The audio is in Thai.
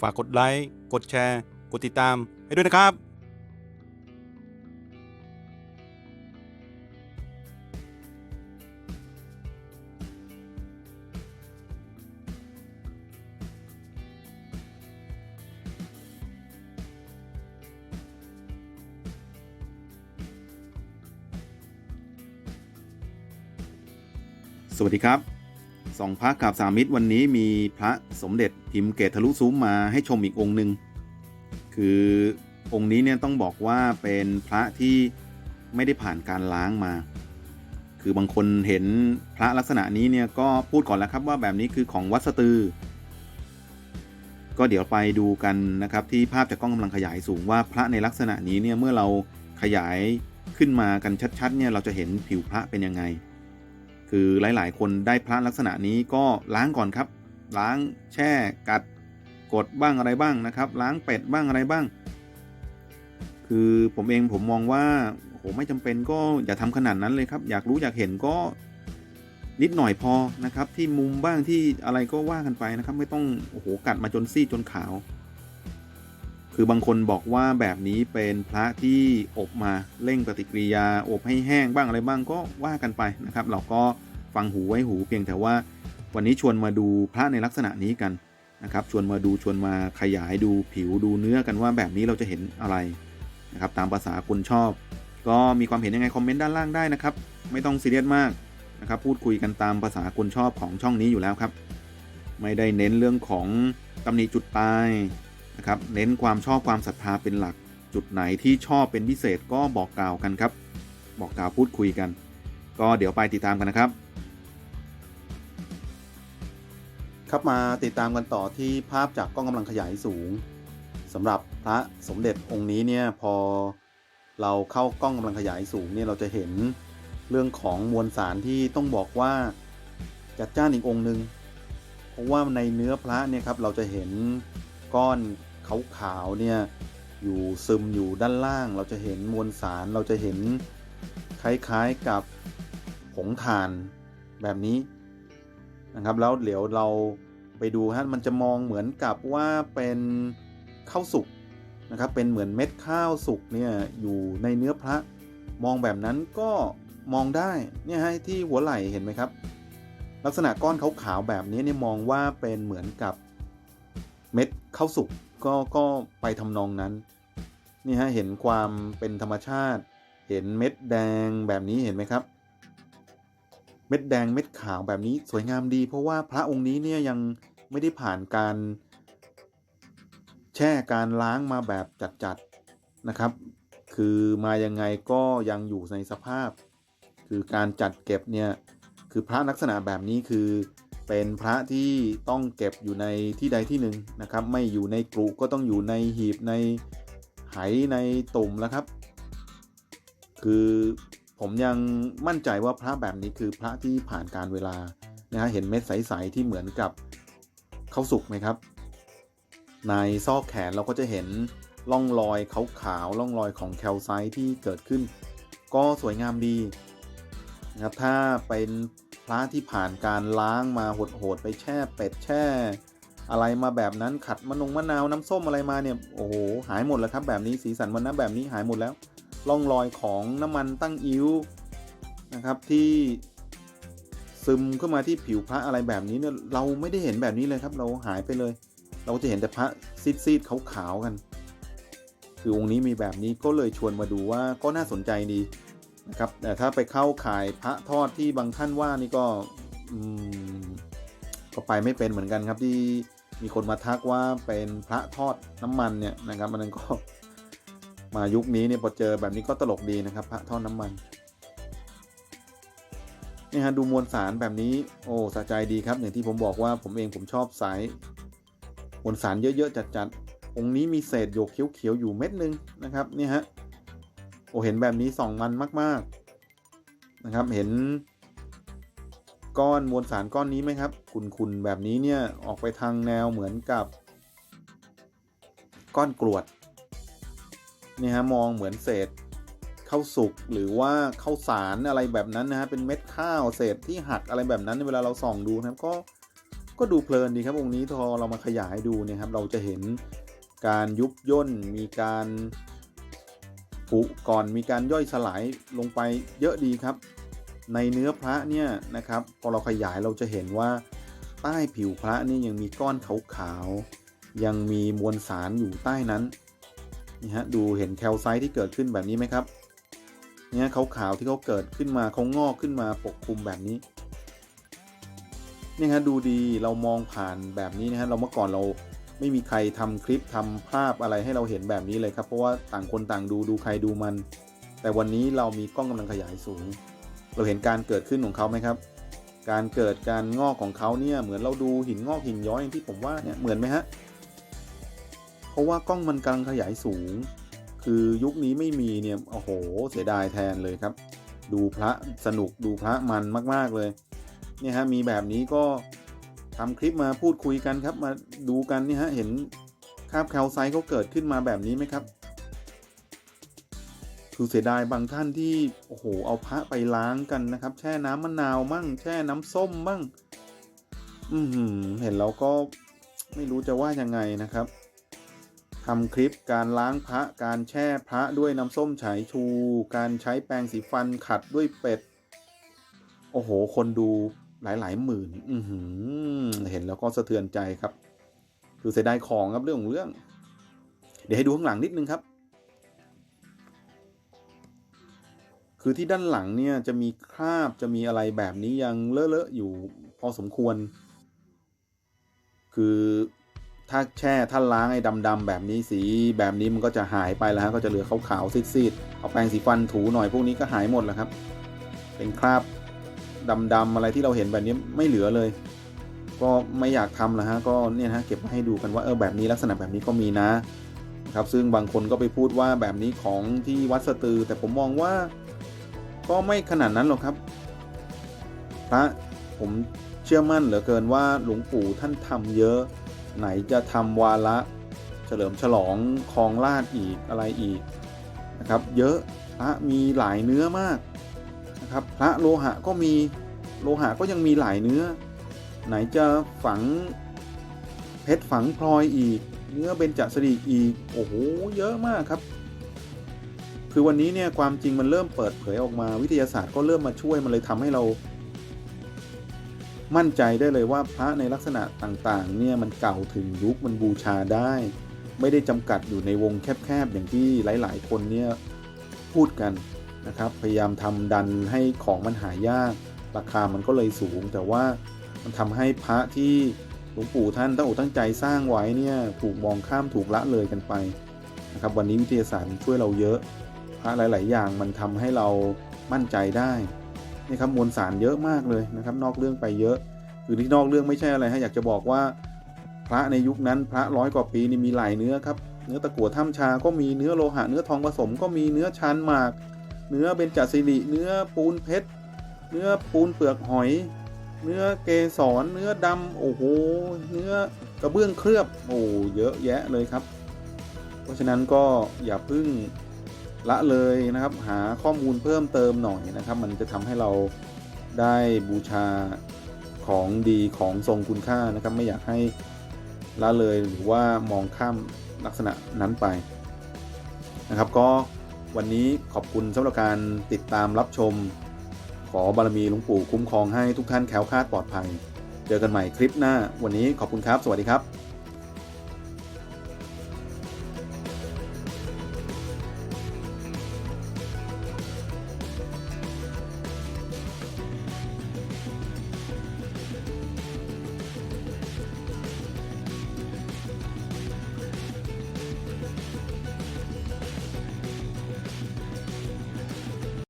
ฝากกดไลค์ กดแชร์ กดติดตามให้ด้วยนะครับสวัสดีครับ สองพระกับสามมิตรวันนี้มีพระสมเด็จพิมพ์เกตทะลุซุ้มมาให้ชมอีกองค์หนึ่งคือองค์นี้เนี่ยต้องบอกว่าเป็นพระที่ไม่ได้ผ่านการล้างมา คือบางคนเห็นพระลักษณะนี้เนี่ยก็พูดก่อนแล้วครับว่าแบบนี้คือของวัดสตือ ก็เดี๋ยวไปดูกันนะครับที่ภาพจากกล้องกำลังขยายสูงว่าพระในลักษณะนี้เนี่ยเมื่อเราขยายขึ้นมากันชัดๆเนี่ยเราจะเห็นผิวพระเป็นยังไง คือหลายๆ คนได้พระลักษณะนี้ก็ล้างก่อนครับ ล้างแช่กัดกดบ้างอะไรบ้างนะครับ ล้างเป็ดบ้างอะไรบ้าง คือผมเองผมมองว่าโหไม่จำเป็นก็อย่าทำขนาดนั้นเลยครับ อยากรู้อยากเห็นก็นิดหน่อยพอนะครับ ที่มุมบ้างที่อะไรก็ว่ากันไปนะครับ ไม่ต้องโอ้โหกัดมาจนซีดจนขาว คือบางคนบอกว่าแบบนี้เป็นพระที่อบมาเร่งปฏิกิริยา อบให้แห้งบ้างอะไรบ้างก็ว่ากันไปนะครับ เราก็ฟังหูไว้หูเพียงแต่ว่า วันนี้ชวนมาดูพระในลักษณะนี้กันนะครับ ชวนมาดูชวนมาขยายดูผิวดูเนื้อกันว่าแบบนี้เราจะเห็นอะไรนะครับ ตามภาษาคนชอบ ก็มีความเห็นยังไงคอมเมนต์ด้านล่างได้นะครับ ไม่ต้องซีเรียสมากนะครับ พูดคุยกันตามภาษาคนชอบของช่องนี้อยู่แล้วครับ ไม่ได้เน้นเรื่องของตำหนิจุดตาย นะครับเน้นความชอบความศรัทธาเป็นหลักจุดไหนที่ชอบเป็นพิเศษก็บอกกล่าวกันครับ บอกกล่าวพูดคุยกัน ก็เดี๋ยวไปติดตามกันนะครับ ครับมาติดตามกันต่อที่ภาพจากกล้องกำลังขยายสูงสำหรับพระสมเด็จองค์นี้เนี่ยพอเราเข้ากล้องกำลังขยายสูงเนี่ยเราจะเห็นเรื่องของมวลสารที่ต้องบอกว่าจัดจ้านอีกองค์หนึ่งเพราะว่าในเนื้อพระเนี่ยครับเราจะเห็นก้อน ขาวๆเนี่ยอยู่ซึมอยู่ด้านล่าง เราจะเห็นมวลสารเราจะเห็นคล้ายๆกับผงถ่านแบบนี้นะครับ แล้วเดี๋ยวเราไปดูฮะมันจะมองเหมือนกับว่าเป็นข้าวสุกนะครับ เป็นเหมือนเม็ดข้าวสุกเนี่ยอยู่ในเนื้อพระ มองแบบนั้นก็มองได้เนี่ยฮะที่หัวไหล่เห็นไหมครับ ลักษณะก้อนขาวๆแบบนี้เนี่ยมองว่าเป็นเหมือนกับเม็ดข้าวสุก ก็ก็ไปทำนองนั้นนี่ฮะเห็นความเป็นธรรมชาติ เห็นเม็ดแดงแบบนี้เห็นไหมครับ เม็ดแดงเม็ดขาวแบบนี้สวยงามดี เพราะว่าพระองค์นี้เนี่ยยังไม่ได้ผ่านการแช่การล้างมาแบบจัดๆนะครับ คือมายังไงก็ยังอยู่ในสภาพ คือการจัดเก็บเนี่ยคือพระลักษณะแบบนี้คือ เป็นพระที่ต้องเก็บอยู่ในที่ใดที่หนึ่งนะครับ ไม่อยู่ในกรุก็ต้องอยู่ในหีบในไหในตุ่มแล้วครับ คือผมยังมั่นใจว่าพระแบบนี้คือพระที่ผ่านการเวลานะฮะเห็นเม็ดใสๆที่เหมือนกับข้าวสุกไหมครับ ในซอกแขนเราก็จะเห็นร่องรอยขาวๆร่องรอยของแคลไซต์ที่เกิดขึ้น ก็สวยงามดีนะครับถ้าเป็น พระที่ผ่านการล้างมาโหดๆไปแช่เป็ดแช่ อะไรมาแบบนั้นขัดมะนงมะนาวน้ำส้มอะไรมาเนี่ยโอ้โหหายหมดแล้วครับ แบบนี้สีสันวันนะแบบนี้หายหมดแล้วร่องรอยของน้ำมันตั้งอิ้วนะครับที่ซึมเข้ามาที่ผิวพระอะไรแบบนี้เนี่ยเราไม่ได้เห็นแบบนี้เลยครับ เราหายไปเลย เราจะเห็นแต่พระซีดๆขาวๆกัน คือองค์นี้มีแบบนี้ก็เลยชวนมาดูว่าก็น่าสนใจดี นะครับแต่ถ้าไปเข้าขายพระทอดที่บางท่านว่านี่ก็ก็ไปไม่เป็นเหมือนกันครับที่มีคนมาทักว่าเป็นพระทอดน้ำมันเนี่ยนะครับมันก็มายุคนี้เนี่ยพอเจอแบบนี้ก็ตลกดีนะครับ พระทอดน้ำมันนี่ฮะดูมวลสารแบบนี้โอ้สะใจดีครับ อย่างที่ผมบอกว่าผมเองผมชอบสายมวลสารเยอะๆจัดๆองค์นี้มีเศษโยกเขียวๆอยู่เม็ดนึงนะครับนี่ฮะ โอ้เห็นแบบนี้ส่องมันมาก ๆ นะครับ เห็น ก้อนมวลสารก้อนนี้ไหมครับขุนๆแบบนี้เนี่ยออกไปทางแนวเหมือนกับ ก้อนกรวดนี่ฮะมองเหมือนเศษข้าวสุกหรือว่าข้าวสารอะไรแบบนั้นนะฮะเป็นเม็ดข้าวเศษที่หักอะไรแบบนั้นเวลาเราส่องดูนะครับก็ก็ดูเพลินดีครับองค์นี้พอเรามาขยายดูเนี่ยครับ เราจะเห็นการยุบย่นมีการ ผุก่อนมีการย่อยสลายลงไปเยอะดีครับ ในเนื้อพระเนี่ยนะครับพอเราขยายเราจะเห็นว่า ใต้ผิวพระนี่ยังมีก้อนขาวๆยังมีมวลสารอยู่ใต้นั้นนี่ฮะดูเห็นแคลไซต์ที่เกิดขึ้นแบบนี้ไหมครับเนี่ยขาวๆที่เขาเกิดขึ้นมาเขางอกขึ้นมาปกคลุมแบบนี้นี่ฮะดูดีเรามองผ่านแบบนี้นะฮะเราเมื่อก่อนเรา ไม่มีใครทำคลิปทำภาพอะไรให้เราเห็นแบบนี้เลยครับ เพราะว่าต่างคนต่างดูดูใครดูมัน แต่วันนี้เรามีกล้องกำลังขยายสูง เราเห็นการเกิดขึ้นของเขาไหมครับ การเกิดการงอกของเขาเนี่ยเหมือนเราดูหินงอกหินย้อยอย่างที่ผมว่าเนี่ยเหมือนไหมฮะเพราะว่ากล้องมันกำลังขยายสูง คือยุคนี้ไม่มีเนี่ยโอ้โห เสียดายแทนเลยครับ ดูพระสนุกดูพระมันมาก ๆเลยเนี่ยฮะมีแบบนี้ก็ ทำคลิปมาพูดคุยกันครับ มาดูกันนี่ฮะเห็นคาบแคลไซต์เขาเกิดขึ้นมาแบบนี้ไหมครับ คือเสียดายบางท่านที่โอ้โหเอาพระไปล้างกันนะครับ แช่น้ำมะนาวมั่ง แช่น้ำส้มมั่ง อือหือเห็นแล้วก็ไม่รู้จะว่ายังไงนะครับทำคลิปการล้างพระการแช่พระด้วยน้ำส้มฉายชู การใช้แปรงสีฟันขัดด้วยเป็ด โอ้โห คนดู หลายๆหมื่นอืเห็นแล้วก็สะเทือนใจครับ คือเสียดายของครับเรื่องของเรื่อง เดี๋ยวให้ดูข้างหลังนิดนึงครับ คือที่ด้านหลังเนี่ยจะมีคราบจะมีอะไรแบบนี้ยังเลอะๆอยู่พอสมควร คือถ้าแช่ถ้าล้างไอ้ดำๆแบบนี้สีแบบนี้มันก็จะหายไปแล้วฮะก็จะเหลือขาวๆซีดๆเอาแปรงสีฟันถูหน่อยพวกนี้ก็หายหมดแล้วครับ เป็นคราบ ดำๆอะไรที่เราเห็นแบบนี้ไม่เหลือเลย ก็ไม่อยากทำแล้วฮะก็เนี่ยฮะเก็บมาให้ดูกันว่าเออแบบนี้ลักษณะแบบนี้ก็มีนะครับซึ่งบางคนก็ไปพูดว่าแบบนี้ของที่วัดสตือ แต่ผมมองว่าก็ไม่ขนาดนั้นหรอกครับพระผมเชื่อมั่นเหลือเกินว่าหลวงปู่ท่านทำเยอะ ไหนจะทำวาระเฉลิมฉลองคลองลาดอีกอะไรอีกนะครับ เยอะพระมีหลายเนื้อมาก นะครับ พระโลหะก็มีโลหะก็ยังมีหลายเนื้อ ไหนจะฝังเพชรฝังพลอยอีก เนื้อเบญจสริอีก โอ้โห เยอะมากครับ คือวันนี้เนี่ยความจริงมันเริ่มเปิดเผยออกมาวิทยาศาสตร์ก็เริ่มมาช่วยมันเลยทำให้เรา มั่นใจได้เลยว่าพระในลักษณะต่างๆ เนี่ยมันเก่าถึงยุคมันบูชาได้ ไม่ได้จำกัดอยู่ในวงแคบๆอย่างที่หลาย ๆ คนเนี่ยพูดกัน นะครับ พยายามทำดันให้ของมันหายาก ราคามันก็เลยสูง แต่ว่ามันทำให้พระที่หลวงปู่ท่านตั้งอกตั้งใจสร้างไว้เนี่ยถูกมองข้ามถูกละเลยกันไปนะครับ วันนี้วิทยาศาสตร์ช่วยเราเยอะพระหลาย ๆ อย่างมันทำให้เรามั่นใจได้นี่ครับมวลสารเยอะมากเลยนะครับ นอกเรื่องไปเยอะคือที่นอกเรื่องไม่ใช่อะไรฮะอยากจะบอกว่า พระในยุคนั้นพระร้อยกว่าปีนี่มีหลายเนื้อครับเนื้อตะกั่วถ้ำชาก็มีเนื้อโลหะเนื้อทองผสมก็มีเนื้อชานหมาก เนื้อเบญจสิริเนื้อปูนเพชร เนื้อปูนเปลือกหอย เนื้อเกสรเนื้อดำโอ้โห เนื้อกระเบื้องเคลือบโอ้เยอะแยะเลยครับ เพราะฉะนั้นก็อย่าพึ่งละเลยนะครับ หาข้อมูลเพิ่มเติมหน่อยนะครับ มันจะทำให้เราได้บูชาของดีของทรงคุณค่านะครับ ไม่อยากให้ละเลยหรือว่ามองข้ามลักษณะนั้นไปนะครับก็ วันนี้ขอบคุณสำหรับการติดตามรับชม ขอบารมีหลวงปู่คุ้มครองให้ทุกท่านแคล้วคลาดปลอดภัย เจอกันใหม่คลิปหน้า วันนี้ขอบคุณครับ สวัสดีครับ